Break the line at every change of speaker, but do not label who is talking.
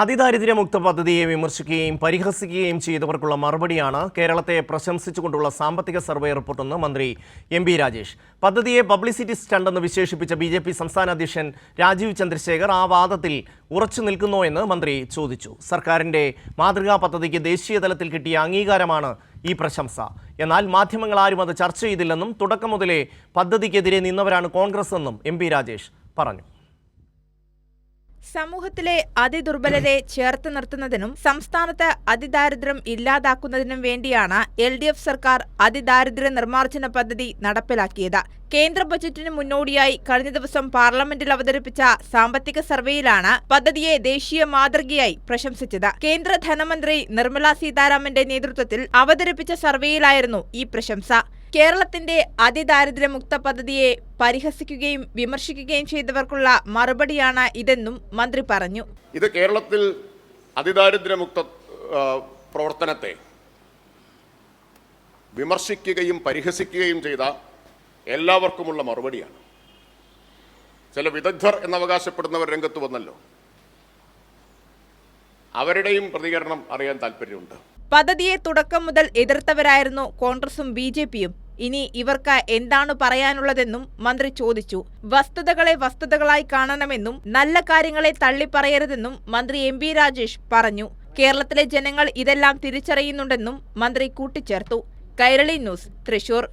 അതിദാരിദ്ര്യമുക്ത പദ്ധതിയെ വിമർശിക്കുകയും പരിഹസിക്കുകയും ചെയ്തവർക്കുള്ള മറുപടിയാണ് കേരളത്തെ പ്രശംസിച്ചുകൊണ്ടുള്ള സാമ്പത്തിക സർവേ റിപ്പോർട്ടെന്ന് മന്ത്രി എം ബി രാജേഷ്. പദ്ധതിയെ പബ്ലിസിറ്റി സ്റ്റണ്ടെന്ന് വിശേഷിപ്പിച്ച ബി ജെ പി സംസ്ഥാന അധ്യക്ഷൻ രാജീവ് ചന്ദ്രശേഖർ ആ വാദത്തിൽ ഉറച്ചു നിൽക്കുന്നോ എന്ന് മന്ത്രി ചോദിച്ചു. സർക്കാരിന്റെ മാതൃകാ പദ്ധതിക്ക് ദേശീയ തലത്തിൽ കിട്ടിയ അംഗീകാരമാണ് ഈ പ്രശംസ. എന്നാൽ മാധ്യമങ്ങൾ ആരും അത് ചർച്ച ചെയ്തില്ലെന്നും തുടക്കം മുതലേ പദ്ധതിക്കെതിരെ നിന്നവരാണ് കോൺഗ്രസ് എന്നും എം പി രാജേഷ് പറഞ്ഞു.
സമൂഹത്തിലെ അതിദുർബലരെ ചേർത്ത് നിർത്തുന്നതിനും സംസ്ഥാനത്ത് അതിദാരിദ്ര്യം ഇല്ലാതാക്കുന്നതിനും വേണ്ടിയാണ് എൽ ഡി എഫ് സർക്കാർ അതിദാരിദ്ര്യ നിർമ്മാർജന പദ്ധതി നടപ്പിലാക്കിയത്. കേന്ദ്ര ബജറ്റിന് മുന്നോടിയായി കഴിഞ്ഞ ദിവസം പാർലമെന്റിൽ അവതരിപ്പിച്ച സാമ്പത്തിക സർവേയിലാണ് പദ്ധതിയെ ദേശീയ മാതൃകയായി പ്രശംസിച്ചത്. കേന്ദ്ര ധനമന്ത്രി നിർമ്മല സീതാരാമന്റെ നേതൃത്വത്തിൽ അവതരിപ്പിച്ച സർവേയിലായിരുന്നു ഈ പ്രശംസ. കേരളത്തിന്റെ അതിദാരിദ്ര്യമുക്ത പദ്ധതിയെ പരിഹസിക്കുകയും വിമർശിക്കുകയും ചെയ്തവർക്കുള്ള മറുപടിയാണ് ഇതെന്നും മന്ത്രി പറഞ്ഞു.
ഇത് കേരളത്തിൽ അതിദാരിദ്ര്യമുക്ത പ്രവർത്തനത്തെ വിമർശിക്കുകയും പരിഹസിക്കുകയും ചെയ്ത എല്ലാവർക്കുമുള്ള മറുപടിയാണ്. ചില വിദഗ്ധർ എന്നവകാശപ്പെടുന്നവർ രംഗത്ത് വന്നല്ലോ. അവരുടെയും പ്രതികരണം അറിയാൻ താല്പര്യമുണ്ട്.
പദ്ധതിയെ തുടക്കം മുതൽ എതിർത്തവരായിരുന്നു കോൺഗ്രസും ബി ജെ പിയും. ഇനി ഇവർക്ക് എന്താണ് പറയാനുള്ളതെന്നും മന്ത്രി ചോദിച്ചു. വസ്തുതകളെ വസ്തുതകളായി കാണണമെന്നും നല്ല കാര്യങ്ങളെ തള്ളിപ്പറയരുതെന്നും മന്ത്രി എം ബി രാജേഷ് പറഞ്ഞു. കേരളത്തിലെ ജനങ്ങൾ ഇതെല്ലാം തിരിച്ചറിയുന്നുണ്ടെന്നും മന്ത്രി കൂട്ടിച്ചേർത്തു. കൈരളി ന്യൂസ് തൃശൂർ.